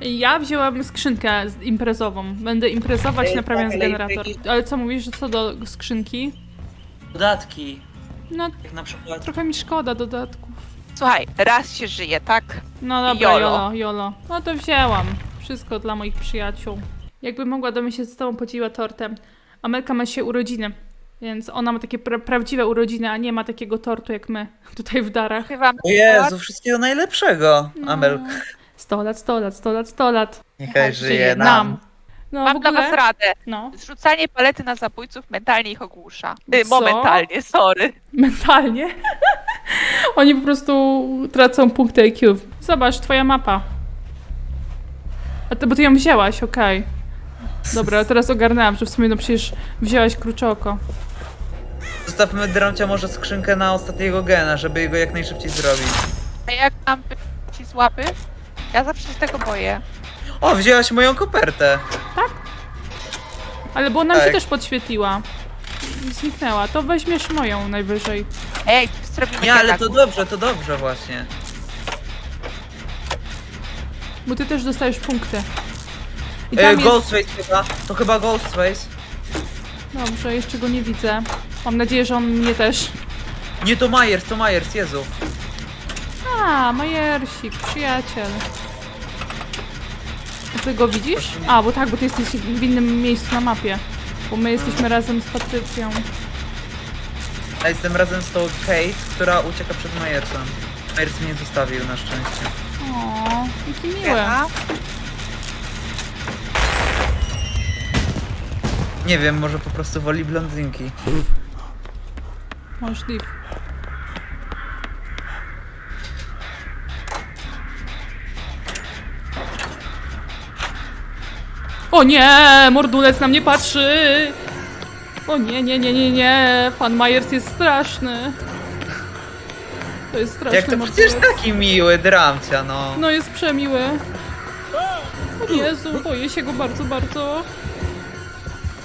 Ja wzięłam skrzynkę imprezową. Będę imprezować Ej, naprawiając tak, ale generator. Ale co mówisz, że co do skrzynki? Dodatki. No, Jak na przykład... trochę mi szkoda dodatków. Słuchaj, raz się żyje, tak? No dobra, Jolo. jolo, jolo. No to wzięłam. Wszystko dla moich przyjaciół. Jakbym mogła, to bym się z tobą podzieliła tortem. Amelka ma się urodziny, więc ona ma takie pra prawdziwe urodziny, a nie ma takiego tortu jak my tutaj w darach. Śpiewam. O Jezu, wszystkiego najlepszego, No. Amel. 100 lat, 100 lat, 100 lat, 100 lat. Niechaj żyje nam. No w Mam dla was ogóle, radę. no, Zrzucanie palety na zabójców mentalnie ich ogłusza. Y, Co? momentalnie, sorry. mentalnie. Oni po prostu tracą punkty IQ. Zobacz, twoja mapa. A ty, bo ty ją wzięłaś, okej. Dobra, teraz ogarnęłam, że w sumie no przecież wzięłaś kruczoko. Zostawmy Dramcia może skrzynkę na ostatniego gena, żeby go jak najszybciej zrobić. A jak mam ci z łapy? Ja zawsze się tego boję. O, wzięłaś moją kopertę. Ale bo nam się Tak. też podświetliła. Zniknęła. To weźmiesz moją najwyżej. Ej, zrobimy Nie, ale to dobrze, to dobrze właśnie. Bo ty też dostajesz punkty. I E, tam jest... Ghostface chyba, to chyba Ghostface. Dobrze, jeszcze go nie widzę. Mam nadzieję, że on mnie też. Nie, to Myers, to Myers, Jezu. A, Majersik, przyjaciel. Ty go widzisz? A, bo tak, bo ty jesteś w innym miejscu na mapie. Bo my jesteśmy razem z Patrycją. Ja jestem razem z tą Kate, która ucieka przed Myersem. Myers mnie zostawił na szczęście. O, jaki miły. Gena. Nie wiem, może po prostu woli blondynki. Możliwe. O nie, mordulec na mnie patrzy. O nie, nie, nie, nie, nie. Pan Myers jest straszny. To jest straszny Jak to mordulec. przecież taki miły Dramcia, no. No jest przemiły. O Jezu, boję się go bardzo, bardzo.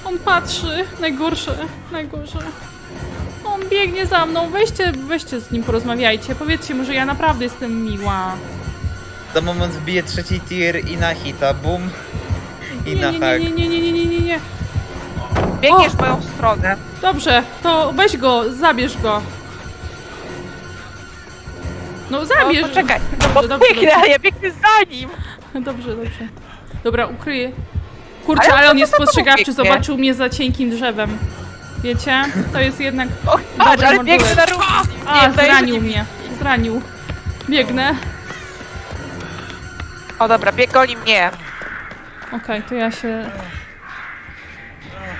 On patrzy. Najgorsze, najgorsze. On biegnie za mną. Weźcie, weźcie z nim porozmawiajcie. Powiedzcie mu, że ja naprawdę jestem miła. Za moment wbije trzeci tier i na hita, bum. I Nie, na nie, hak. nie, nie, nie, nie, nie, nie, nie. Biegniesz w moją stronę. Dobrze, to weź go, zabierz go. No No, zabierz. poczekaj, no bo Dobrze, dobrze, biegnę, dobrze. a ja biegnę za nim. Dobrze, dobrze. Dobra, ukryję. Kurczę, Ale ale, on jest spostrzegawczy, zobaczył mnie za cienkim drzewem. Wiecie? To jest jednak... O, patrz, Dobry ale biegnę na równi. A, Nie, zranił mnie. Zranił. Biegnę. O dobra, bieg goni mnie. Okej, to ja się...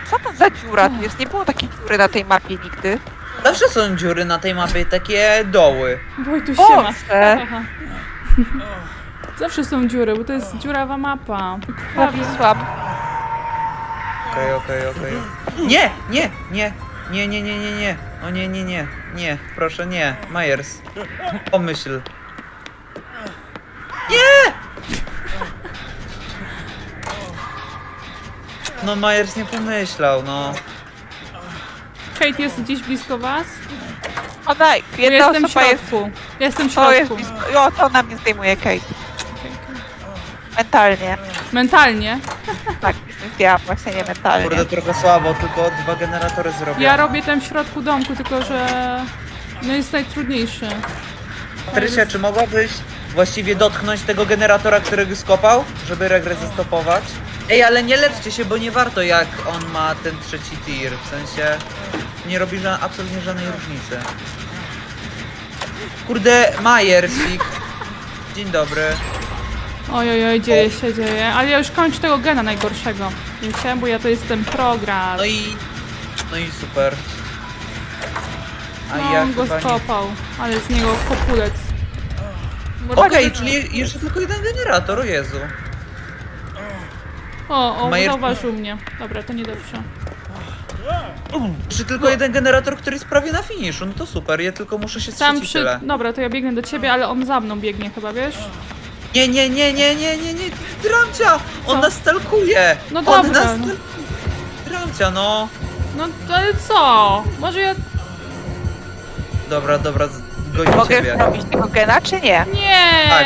Co to za dziura tu jest? Nie było takiej dziury na tej mapie nigdy. Zawsze są dziury na tej mapie, takie doły. Wojtu się ma. Boże! Aha. Zawsze są dziury, bo to jest dziurawa mapa. Zawisłam. Okej, okej, okej. Nie, nie, nie, nie, nie, nie, nie, nie. O nie, nie, nie, nie, proszę nie. Myers. Pomyśl. No Myers nie pomyślał, no. Kate jest gdzieś blisko was? O daj, ja jedna jestem w osoba jest... środku. Ja jestem w O, jest środku. blisko. O, to na mnie zdejmuje Kate. Mentalnie. Mentalnie. Tak, zdjęłam właśnie nie mentalnie. Kurde, trochę słabo, tylko dwa generatory zrobię. Ja robię ten w środku domku, tylko że... No jest najtrudniejszy. Patrycja, czy mogłabyś właściwie dotknąć tego generatora, którego skopał, żeby regres zastopować? Ej, ale nie leczcie się, bo nie warto jak on ma ten trzeci tier, w sensie nie robi ża- absolutnie żadnej różnicy. Kurde, Majersik. Dzień dobry. Oj, oj, oj, dzieje się, dzieje. Ale ja już kończę tego gena najgorszego. Wiecie? Bo ja to jestem program. No i... No i super. A No, ja on go chyba nie... skopał, ale z niego kopulec. Okej, czyli jeszcze tylko jeden generator, o Jezu. O, o, Majer- zauważył mnie. Dobra, to niedobrze. Jeszcze tylko jeden generator, który jest prawie na finiszu, no to super, ja tylko muszę się Tam strzec i przy... tyle. Dobra, to ja biegnę do ciebie, ale on za mną biegnie chyba, wiesz? Nie, nie, nie, nie, nie, nie, nie, Dramcia! On Co? nas stalkuje! No On dobra, nas no. Dramcia, no! No, ale co? Może ja... Dobra, dobra, z- goni Mogę ciebie. zrobić tego gena, czy nie? Nie! Tak.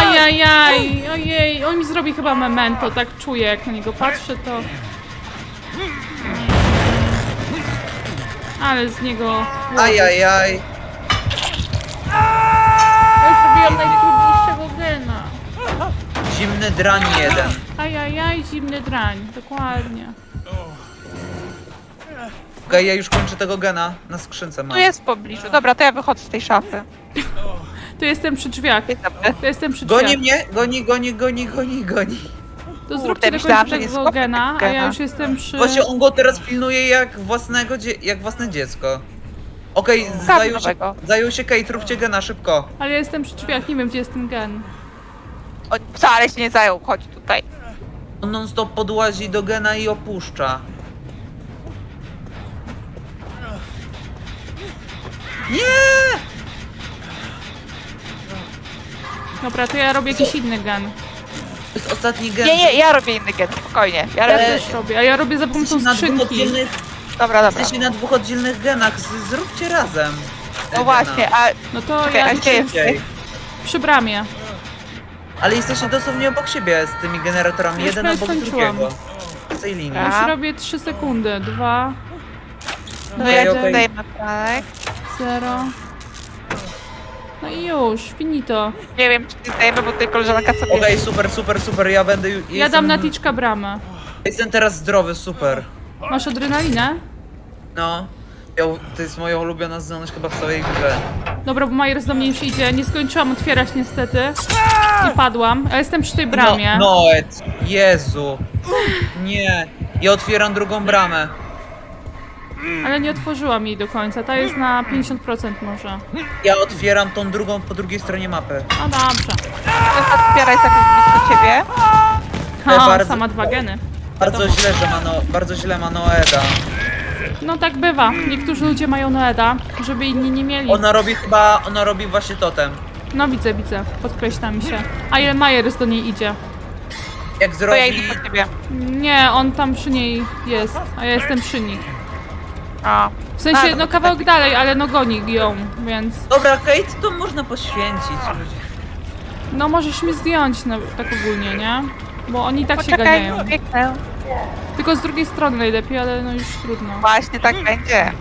Ajajaj, ojej, on mi zrobi chyba memento, tak czuję, jak na niego patrzę, to... Ale z niego... Ajajaj. Ja zrobiłam najtrudniejszego gena. Zimny drań jeden. Ajajaj, zimny drań, dokładnie. Ja już kończę tego gena. Na skrzynce Tu mam. jest w pobliżu. Dobra, to ja wychodzę z tej szafy. Tu jestem przy drzwiach, Dzień dobry. tu jestem przy drzwiach. Goni mnie, goni, goni, goni, goni, goni. To Kurde, zróbcie do myślałam, końca że nie tego złapię gena, a ja gena. już jestem przy... Właśnie on go teraz pilnuje jak własnego, dzie- jak własne dziecko. Okej, zajął się, nowego. zajął się Kate, róbcie gena szybko. Ale ja jestem przy drzwiach, nie wiem gdzie jest ten gen. O, wcale się nie zajął, chodź tutaj. On non stop podłazi do gena i opuszcza. Nie! Dobra, to ja robię jakiś inny gen. To jest ostatni gen. Nie, nie, ja robię inny gen, spokojnie. Ja Ja robię... też robię, a ja robię za pomocą Jesteście na dwóch skrzynki. oddzielnych, Dobra, dobra. jesteście na dwóch oddzielnych genach, z, zróbcie razem. te No gena. właśnie, a No to Czekaj, ja a gdzie jest? Przy bramie. Ale jesteście dosłownie obok siebie z tymi generatorami, Już jeden prawie obok skończyłam. drugiego. W tej linii. Dobra. Już robię 3 sekundy. 2, No Okej, ja okej. tutaj na planek. 0. No i już, finito. Nie wiem, czy nie zdajemy, bo tutaj koleżanka sobie... Okej, super, super, super, ja będę... ju- Ja jestem, dam na ticzka bramę. Jestem teraz zdrowy, super. Masz adrenalinę? No. Ja, to jest moja ulubiona zdolność chyba w całej grze. Dobra, bo Majers do mnie już idzie. Nie skończyłam otwierać niestety. I padłam. Ja jestem przy tej bramie. No, Noet, Jezu. Nie. Ja otwieram drugą bramę. Ale nie otworzyłam jej do końca. Ta jest na 50% może. Ja otwieram tą drugą po drugiej stronie mapy. No dobrze. Otwieraj sobie blisko ciebie. Ha, bardzo- sama dwa geny. Bardzo źle, że ma no, bardzo źle ma Noeda. No tak bywa. Niektórzy ludzie mają Noeda, żeby inni nie mieli. Ona robi chyba, ona robi właśnie totem. No widzę, widzę. Podkreśla mi się. A ile Majers do niej idzie? Jak To zrobi... ja idę po ciebie. Nie, on tam przy niej jest, a ja jestem przy nich. A. W sensie, A, no no kawałek dalej, ale no goni ją, więc... Dobra, Kate, to można poświęcić. No możesz mi zdjąć, no, tak ogólnie, nie? Bo oni tak się Poczekaj, ganiają. biegnę. Tylko z drugiej strony najlepiej, ale no już trudno. Właśnie tak będzie.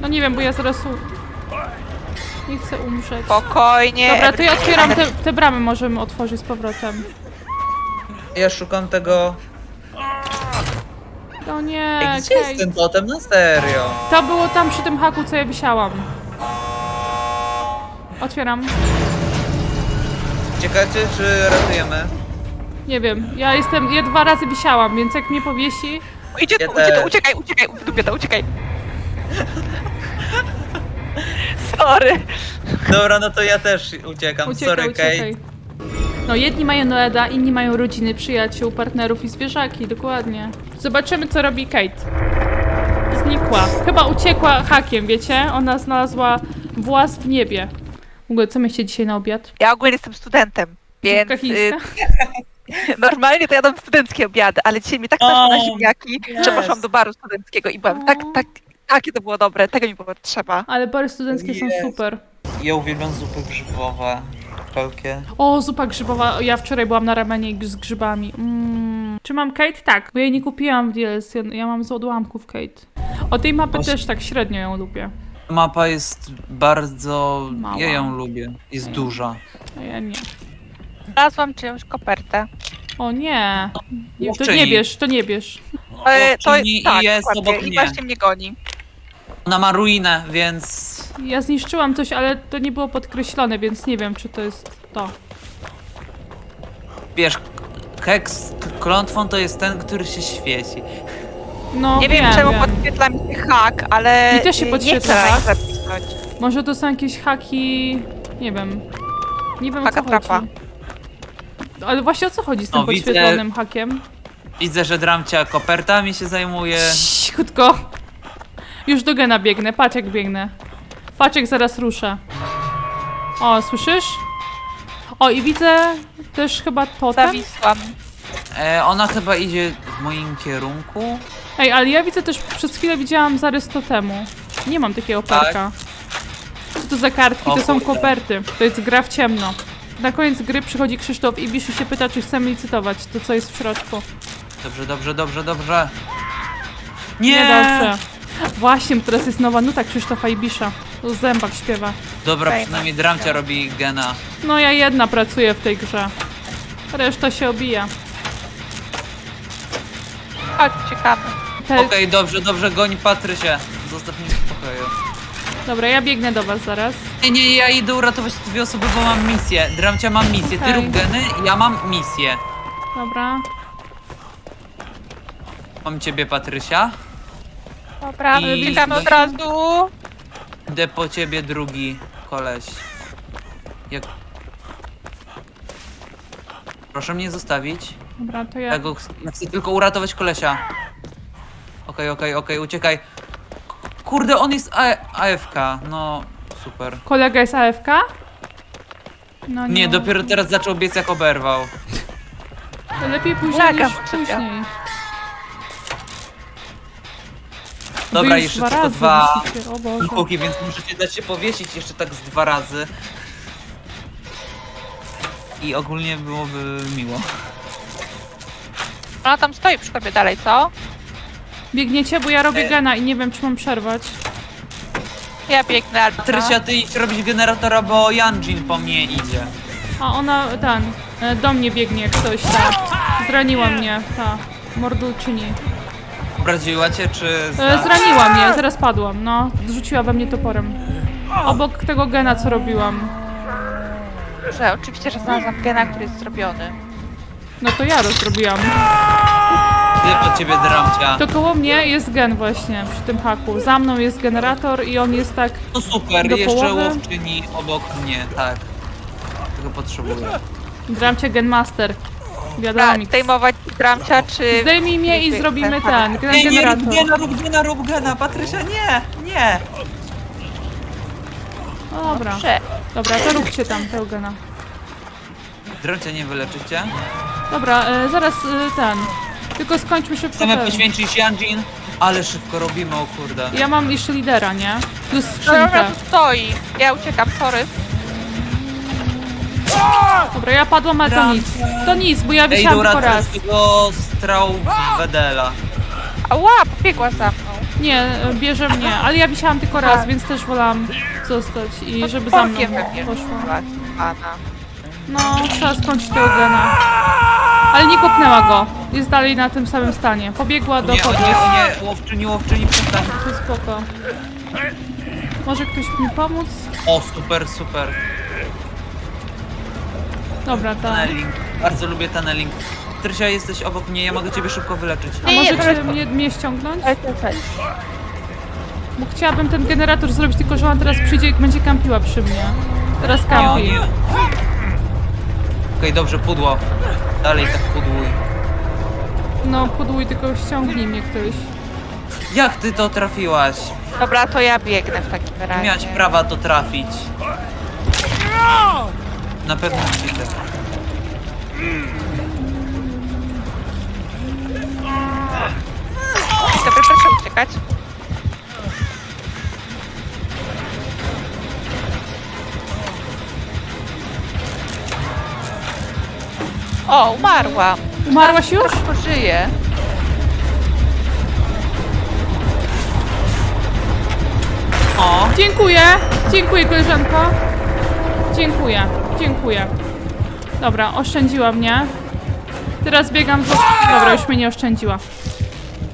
No nie wiem, bo ja zaraz... U... Nie chcę umrzeć. Spokojnie. Dobra, to ja otwieram te, te bramy, możemy otworzyć z powrotem. Ja szukam tego... No nie, Ej, gdzie jest Kate. ten totem? Na serio. To było tam przy tym haku, co ja wisiałam. Otwieram. Ciekacie, czy ratujemy? Nie wiem, ja jestem, ja dwa razy wisiałam, więc jak mnie powiesi... Idzie Ja tu, idzie tu, uciekaj, uciekaj, w dupie to, uciekaj. Sorry. Dobra, no to ja też uciekam. Uciekaj, Sorry, uciekaj. Kate. No, jedni mają Noeda, inni mają rodziny, przyjaciół, partnerów i zwierzaki, dokładnie. Zobaczymy, co robi Kate. Znikła. Chyba uciekła hakiem, wiecie? Ona znalazła włas w niebie. W ogóle, co mieście dzisiaj na obiad? Ja ogólnie jestem studentem, więc Zupka chińska? y, normalnie to jadam studenckie obiady, ale dzisiaj mi tak O, naszło na ziemniaki, że yes. poszłam do baru studenckiego i byłam tak, O. tak, takie to było dobre, tego mi było trzeba. Ale bary studenckie są Jest. super. Ja uwielbiam zupy grzybowe. Wszelkie. O, zupa grzybowa. Ja wczoraj byłam na ramenie z grzybami. Mm. Czy mam Kate? Tak, bo jej nie kupiłam w DLC. Ja mam z odłamków Kate. O tej mapy Właśnie- też tak średnio ją lubię. Mapa jest bardzo... Mała. Ja ją lubię. Jest Nie. duża. A ja nie. Znalazłam czyjąś kopertę. O nie. nie to Łowczyni. nie bierz, to nie bierz. E, to Łowczyni i tak, jest dokładnie, obok i mnie. właśnie mnie goni. Ona ma ruinę, więc... Ja zniszczyłam coś, ale to nie było podkreślone, więc nie wiem, czy to jest to. Wiesz, heks klątwą to jest ten, który się świeci. No, nie wiem, czemu podświetla mi się hak, ale Mi też się podświetla nie hak. nich zapisać. Może to są jakieś haki... Nie wiem. Nie wiem, o Haka co trapa. chodzi. Ale właśnie o co chodzi z tym No, widzę- podświetlonym hakiem? Widzę, że Dramcia kopertami się zajmuje. Cichutko. Już do gena biegnę, patrz jak biegnę. Jak zaraz ruszę. O, słyszysz? O, i widzę też chyba totem. Zawisłam. E, ona chyba idzie w moim kierunku. Ej, ale ja widzę też, przez chwilę widziałam zarys totemu. Nie mam takiego Tak. parka. Co to za kartki? O To są kurde. koperty. To jest gra w ciemno. Na koniec gry przychodzi Krzysztof i Biszu się pyta, czy chcemy licytować to, co jest w środku. Dobrze, dobrze, dobrze, dobrze. Nie! Niedobrze. Właśnie, bo teraz jest nowa nuta Krzysztofa i Bisza. To Zębak śpiewa. Dobra, Okej. przynajmniej Dramcia robi gena. No ja jedna pracuję w tej grze. Reszta się obija. Chodź, ciekawe. Te... Okej, dobrze, dobrze, goń Patrysie. Zostaw mnie w spokoju. Dobra, ja biegnę do was zaraz. Nie, nie, ja idę uratować te dwie osoby, bo mam misję. Dramcia mam misję, ty Okej. rób geny, ja mam misję. Dobra. Mam ciebie, Patrysia. Dobra, I- biegamy od razu. Idę po ciebie, drugi koleś. Jak... Proszę mnie zostawić. Dobra, to Ja, ja... go, ja chcę tylko uratować kolesia. Okej, okej, okej, uciekaj. K- Kurde, on jest A AFK, no super. Kolega jest AFK? No Nie, dopiero teraz zaczął biec jak oberwał. To lepiej później Laga niż później. Dobra, już jeszcze dwa tylko razy dwa musicie, O Boże. Póki, więc możecie dać się powiesić jeszcze tak z dwa razy. I ogólnie byłoby miło. Ona tam stoi przy tobie dalej, co? Biegniecie, bo ja robię E. gena i nie wiem, czy mam przerwać. Ja biegnę, Alba. Trysia, ty idź robić generatora, bo Janjin po mnie idzie. A ona, ten, e, do mnie biegnie jak coś, ta. Zraniła mnie, ta. Morduczyni. Obraziła cię, czy... E, zna- zraniła mnie, zaraz padłam, no. Rzuciła we mnie toporem. Obok tego gena, co robiłam. Że oczywiście, że znalazłam gena, który jest zrobiony. No to ja rozrobiłam. Idę po ciebie, Dramcia. To koło mnie jest gen właśnie, przy tym haku. Za mną jest generator i on jest tak... No super, Do jeszcze połowy? łowczyni obok mnie, tak. Tego potrzebuję. Dramcie Genmaster. Wiadomo mi. zdejmować dramcia, czy... Zdejmij mnie i zrobimy ten- ten, Nie, nie rób generator. gena, rób gena, rób gena, Patrysia, nie, nie. No dobra, Dobrze. dobra, to róbcie tam tego gena. Dramcia nie wyleczycie? Dobra, e, zaraz e, ten. Tylko skończmy szybko Chcemy ten. poświęcić Janjin, ale szybko robimy, o kurde. Ja mam jeszcze lidera, nie? Plus Dobra, skrzynkę. tu stoi. Ja uciekam, sorry. Dobra, ja padłam, ale to nic. To nic, bo ja Ej, wisiałam dobra, tylko raz. teraz tego strał Wedela. Ała, pobiegła za mną. Nie, e, bierze mnie, ale ja wisiałam tylko raz, Tak. więc też wolałam zostać i żeby za mną poszło. rzuciła, Pana. No, trzeba skończyć tego gena. Ale nie kopnęła go. Jest dalej na tym samym stanie. Pobiegła do Nie, o kogoś. nie, o nie, łowczyni, łowczyni, przestań. To spoko. Może ktoś mi pomóc? O, super, super. Dobra, tak. Tunneling. Bardzo lubię tunneling. Trysia, jesteś obok mnie, ja mogę ciebie szybko wyleczyć. A Nie, nie, możecie mnie, mnie ściągnąć? Ale to jest... Bo chciałabym ten generator zrobić, tylko że on teraz przyjdzie i będzie kampiła przy mnie. Teraz Nie, kampi. nie. Okej, dobrze, pudło. Dalej tak pudłuj. No, podłuj, tylko ściągnij mnie ktoś. Jak ty to trafiłaś? Dobra, to ja biegnę w takim razie. Miałaś prawa to trafić. Na pewno ci tak. Dobra, proszę uciekać. O, umarłam. Umarłaś już? Tylko żyję. O, Dziękuję. Dziękuję, koleżanko. Dziękuję. Dziękuję. Dobra, oszczędziła mnie. Teraz biegam z... Dobra, już mnie nie oszczędziła.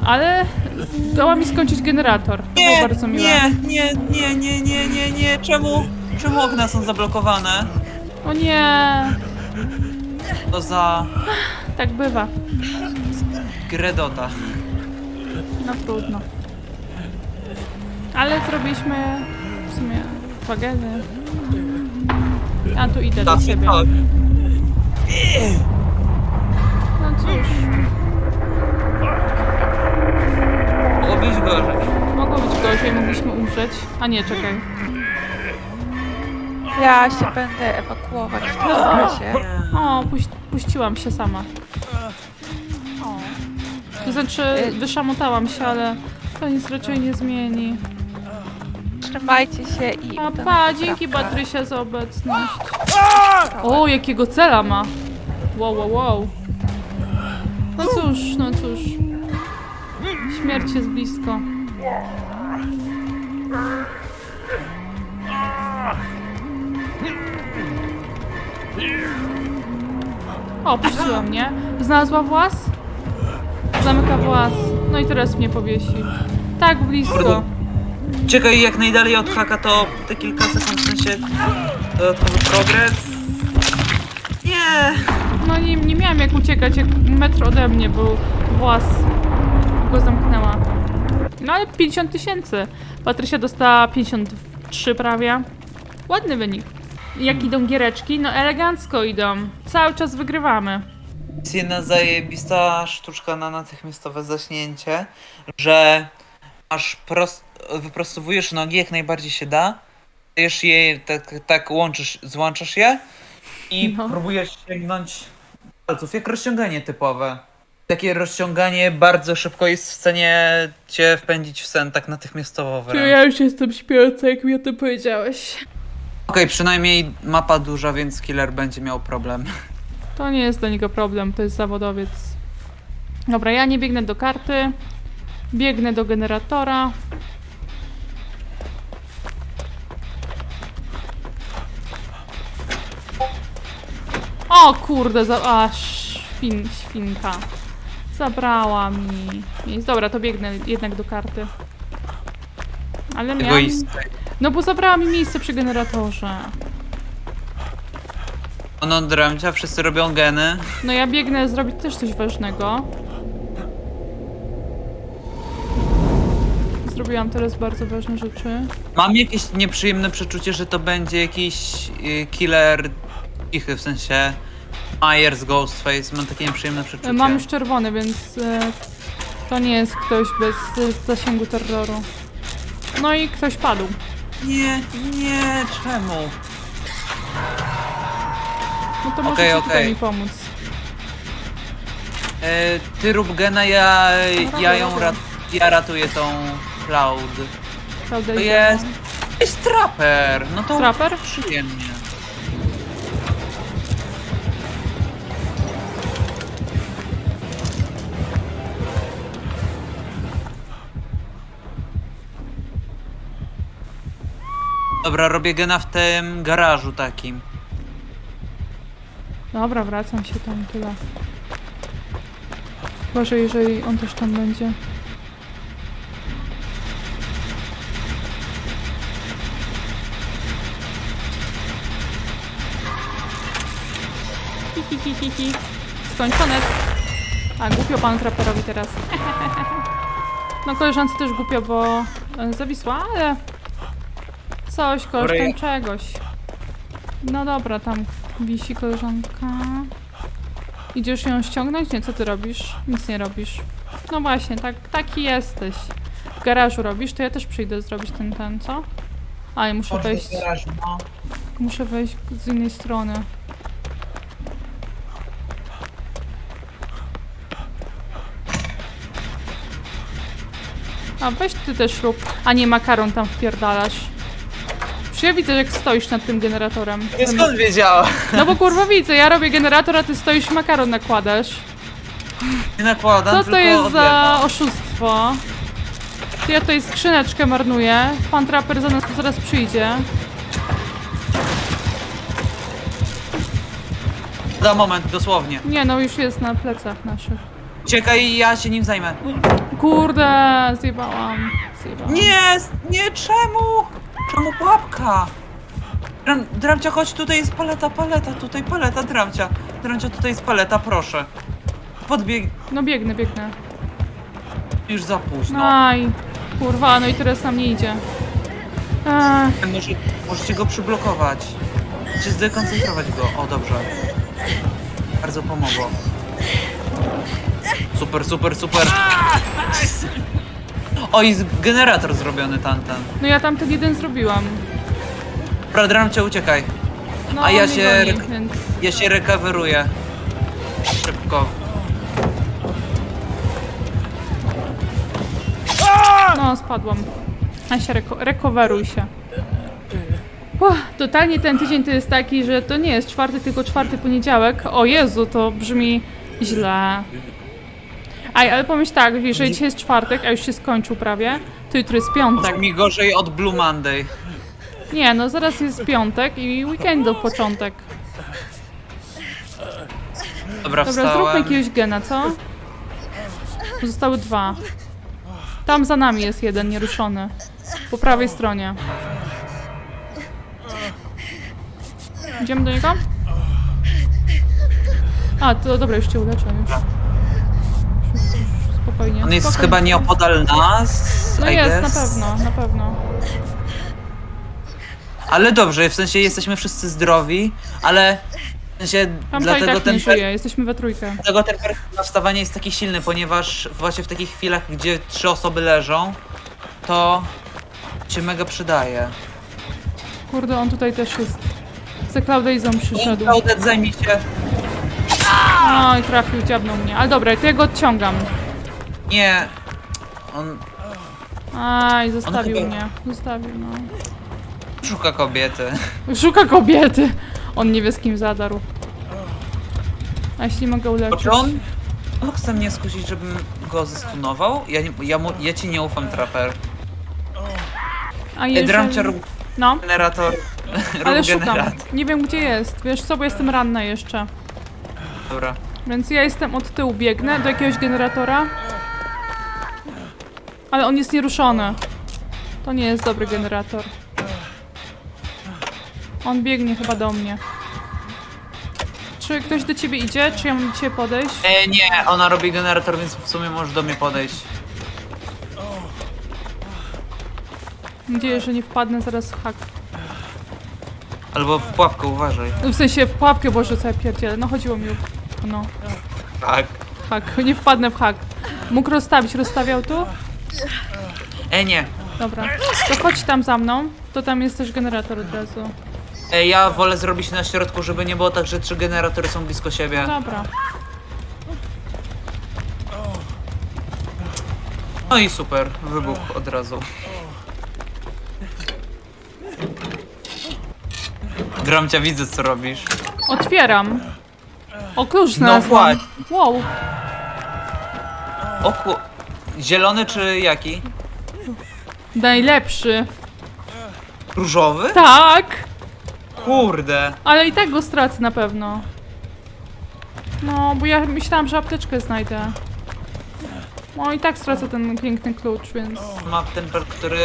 Ale dała mi skończyć generator. To było bardzo miłe. nie, nie, nie, nie, nie, nie, nie, czemu? Czemu okna są zablokowane? O nie. To za Tak bywa. Gredota. No trudno. Ale zrobiliśmy w sumie dwa Ja tu idę do ciebie. tak. No cóż, Mogło być gorzej. mogło być gorzej, mogliśmy umrzeć. A nie, czekaj. Ja się będę ewakuować w takim razie. O, puś puściłam się sama. O. To znaczy, wyszamotałam się, ale to nic raczej nie zmieni. Trzymajcie się i... Do pa, naprawka. dzięki Patrysia za obecność. O, jakiego cela ma. Wow, wow, wow. No cóż, no cóż. Śmierć jest blisko. O, puściła mnie. Znalazła włas? Zamyka włas. No i teraz mnie powiesi. Tak blisko. Czekaj, jak najdalej od haka to te kilka sekund, w sensie dodatkowy progres. Nie! No nie, nie miałam jak uciekać, jak metr ode mnie był włas. Go zamknęła. No ale 50 tysięcy. Patrysia dostała 53 prawie. Ładny wynik. Jak idą giereczki? No elegancko idą. Cały czas wygrywamy. Jest jedna zajebista sztuczka na natychmiastowe zaśnięcie, że masz prost, wyprostowujesz nogi jak najbardziej się da, dajesz je, tak, tak łączysz, złączasz je i No. próbujesz sięgnąć palców, jak rozciąganie typowe. Takie rozciąganie bardzo szybko jest w stanie cię wpędzić w sen tak natychmiastowo wręcz. Ja już jestem śpiąca, jak mi o tym powiedziałeś. Okej, przynajmniej mapa duża, więc killer będzie miał problem. To nie jest dla niego problem, to jest zawodowiec. Dobra, ja nie biegnę do karty. Biegnę do generatora. O kurde, za... A, świn, świnka. Zabrała mi. Miejsce. Dobra, to biegnę jednak do karty. Ale miałam... No bo zabrała mi miejsce przy generatorze. Ono dręcia, wszyscy robią geny. No ja biegnę zrobić też coś ważnego. Zrobiłam teraz bardzo ważne rzeczy. Mam jakieś nieprzyjemne przeczucie, że to będzie jakiś y, killer cichy, w sensie Myers, Ghostface. Mam takie nieprzyjemne przeczucie. Mam już czerwony, więc e, to nie jest ktoś bez e, zasięgu terroru. No i ktoś padł. Nie, nie, czemu? No to Okej, możecie okej. tutaj mi pomóc. E, ty rób gena, ja, ja ją rat, ja ratuję tą Cloud. To i jest... Jest trapper! No to Trapper? przyjemnie. Dobra, robię gena w tym garażu takim. Dobra, wracam się tam tyle. Boże, jeżeli on też tam będzie. Skończone. A, głupio panu traperowi teraz. No koleżance też głupio, bo e, zawisła, ale coś kosztem Dobra, czegoś. No dobra, tam wisi koleżanka. Idziesz ją ściągnąć? Nie, co ty robisz? Nic nie robisz. No właśnie, tak, taki jesteś. W garażu robisz, to ja też przyjdę zrobić ten, ten, co? A, i muszę wejść, Garażu, no. muszę wejść z innej strony. A, weź ty też rób. A nie, makaron tam wpierdalasz. Przecież ja widzę, jak stoisz nad tym generatorem. Nie, skąd wiedziała? No bo kurwa widzę, ja robię generator, a ty stoisz i makaron nakładasz. Nie nakładam, Co to tylko jest odbieram. za oszustwo? Czy ja tutaj skrzyneczkę marnuję? Pan traper za nas zaraz przyjdzie. Za moment, dosłownie. Nie no, już jest na plecach naszych. Czekaj, ja się nim zajmę. Kurde, zjebałam. zjebałam. Nie, nie, czemu? Czemu pułapka? Dram, Dramcia, chodź, tutaj jest paleta, paleta, tutaj paleta, Dramcia. Dramcia, tutaj jest paleta, proszę. Podbieg... No biegnę, biegnę. Już za późno. Aj, kurwa, no i teraz nam nie idzie. Ach, Może, możecie go przyblokować. Czy zdekoncentrować go? O, dobrze. Bardzo pomogło. Super, super, super. O, jest generator zrobiony tamten. no ja tam ten jeden zrobiłam. Dobra, Dramcia, uciekaj. No, A ja on mnie się- Goni, więc... Ja się recoveruję. Szybko. No, spadłam. A się reko- recoveruj się. Uff, totalnie ten tydzień to jest taki, że to nie jest czwarty, tylko czwarty poniedziałek. O Jezu, to brzmi źle. Aj, ale pomyśl tak, jeżeli dzisiaj jest czwartek, a już się skończył prawie, to jutro jest piątek. Mi gorzej od Blue Monday. Nie, no zaraz jest piątek i weekendu początek. Dobra, Dobra, zróbmy wstałem. jakiegoś gena, co? Zostały dwa. Tam za nami jest jeden nieruszony. Po prawej stronie. Idziemy do niego? A, to dobra, już cię uleczę, już, Spokojnie. On jest spokojnie. chyba nieopodal nas, No I jest, na guess. pewno, na pewno. Ale dobrze, w sensie jesteśmy wszyscy zdrowi, ale w sensie Tam i dlatego tak nie ten żyje, jesteśmy we trójkę. Dlatego ten na wstawanie jest taki silny, ponieważ właśnie w takich chwilach, gdzie trzy osoby leżą, to się mega przydaje. Kurde, on tutaj też jest. Za Claudezą przyszedł. Claudet zajmie się. No i trafił, dziabnął mnie. Ale dobra, to ja go odciągam. Nie. On Aj, zostawił chyba- mnie. Zostawił, no. szuka kobiety. Szuka kobiety. On nie wie z kim zadarł. A jeśli mogę uleczyć? Czy on? On chce mnie skusić, żebym go zestunował? Ja, nie, ja, mu, ja ci nie ufam, Trapper. A rób No, generator. ale szukam. generator. Nie wiem gdzie jest. Wiesz co, bo jestem ranna jeszcze. Dobra. Więc ja jestem od tyłu, biegnę do jakiegoś generatora. Ale on jest nieruszony. To nie jest dobry generator. On biegnie chyba do mnie. Czy ktoś do ciebie idzie? Czy ja mam do ciebie podejść? E, nie, ona robi generator, więc w sumie możesz do mnie podejść. Mam nadzieję, że nie wpadnę zaraz w hak. Albo w pułapkę, uważaj. W sensie w pułapkę, Boże, co ja pierdzielę. No chodziło mi o... No, Tak. hak. Nie wpadnę w hak. Mógł rozstawić. Rozstawiał tu? E, nie. Dobra. To chodź tam za mną. To tam jest też generator od razu. E, ja wolę zrobić na środku, żeby nie było tak, że trzy generatory są blisko siebie. Dobra. No i super, wybuch od razu. Gramcia, widzę co robisz. Otwieram. O, klucz No znalazłam. właśnie. Wow. O ku... Zielony czy jaki? Najlepszy. Różowy? Tak! Kurde. Ale i tak go stracę na pewno. No, bo ja myślałam, że apteczkę znajdę. No i tak stracę ten piękny klucz, więc... Ma ten perk, który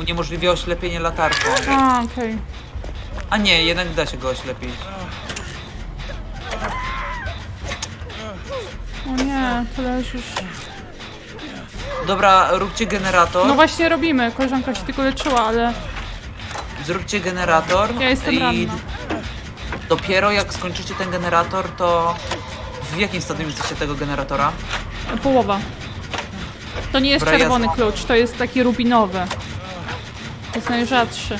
uniemożliwia oślepienie latarką. A, okej. A nie, jednak da się go oślepić. O nie, tu leżysz. Dobra, róbcie generator. No właśnie robimy. Koleżanka się tylko leczyła, ale Zróbcie generator. ja jestem i ranna. dopiero jak skończycie ten generator, to... W jakim stadium jesteście tego generatora? Połowa. To nie jest Dobra, czerwony jasne. klucz, to jest taki rubinowy. To jest najrzadszy.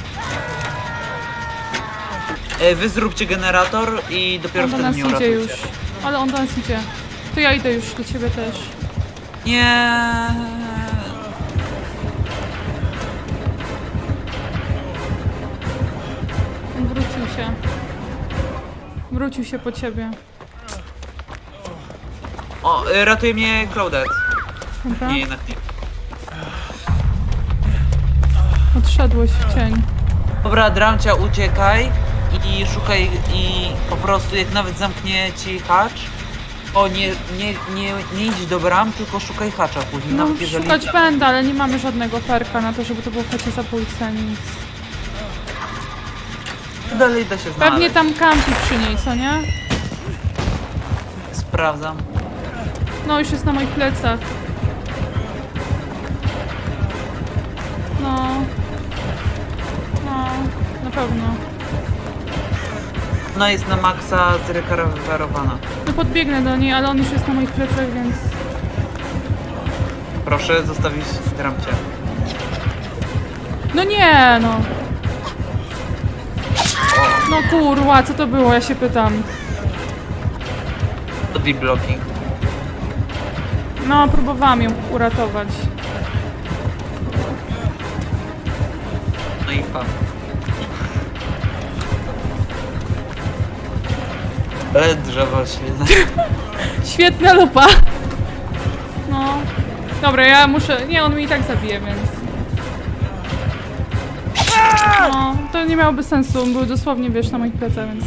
E, Wy zróbcie generator i dopiero On do wtedy nas mnie idzie uratujcie. już. Ale on do nas idzie. To ja idę już do ciebie też. Nie. Wrócił się. Wrócił się po ciebie. O, y, ratuje mnie Claudette. Dobra? Nie, jednak nie. Odszedłeś w cień. Dobra, Dramcia, uciekaj i szukaj i po prostu jak nawet zamknie ci hacz, o nie, nie, nie, nie idź do bram, tylko szukaj hacza później, No, nawet jeżeli... szukać będę, ale nie mamy żadnego perka na to, żeby to było w chacie zabójca, nic. Dalej da się znaleźć. Pewnie tam kampi przy niej, co nie? Sprawdzam. No, już jest na moich plecach. No. No, na pewno. Ona jest na maksa zrekarwerowana. No podbiegnę do niej, ale on już jest na moich plecach, więc... Proszę zostawić Dramcie. No nie, no. No kurwa, co to było, ja się pytam. To be blocking. No, próbowałam ją uratować. No i pa. Ale drzewo świetne. Świetna lupa. No. Dobra, ja muszę... Nie, on mi i tak zabije, więc... No, to nie miałoby sensu. On był dosłownie, wiesz, na moich plecach, więc...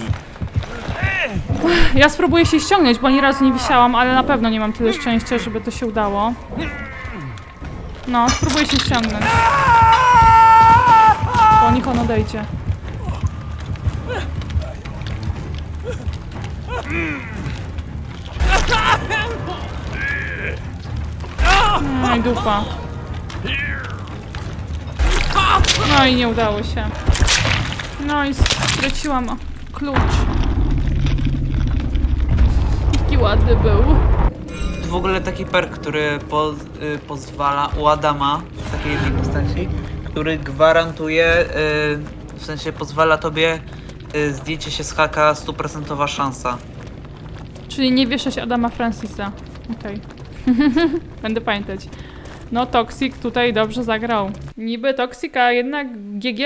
Ja spróbuję się ściągnąć, bo ani razu nie wisiałam, ale na pewno nie mam tyle szczęścia, żeby to się udało. No, spróbuję się ściągnąć. O, niech on odejdzie. No i dupa. No i nie udało się. No i straciłam klucz. Jaki ładny był. W ogóle taki perk, który y, pozwala u Adama, takiej jednej postaci, który gwarantuje, y, w sensie pozwala tobie y, zdjęcie się z haka stuprocentowa szansa. Czyli nie wieszać Adama Francisa. Okej. Będę pamiętać. No, Toxic tutaj dobrze zagrał. Niby Toxic, a jednak GG.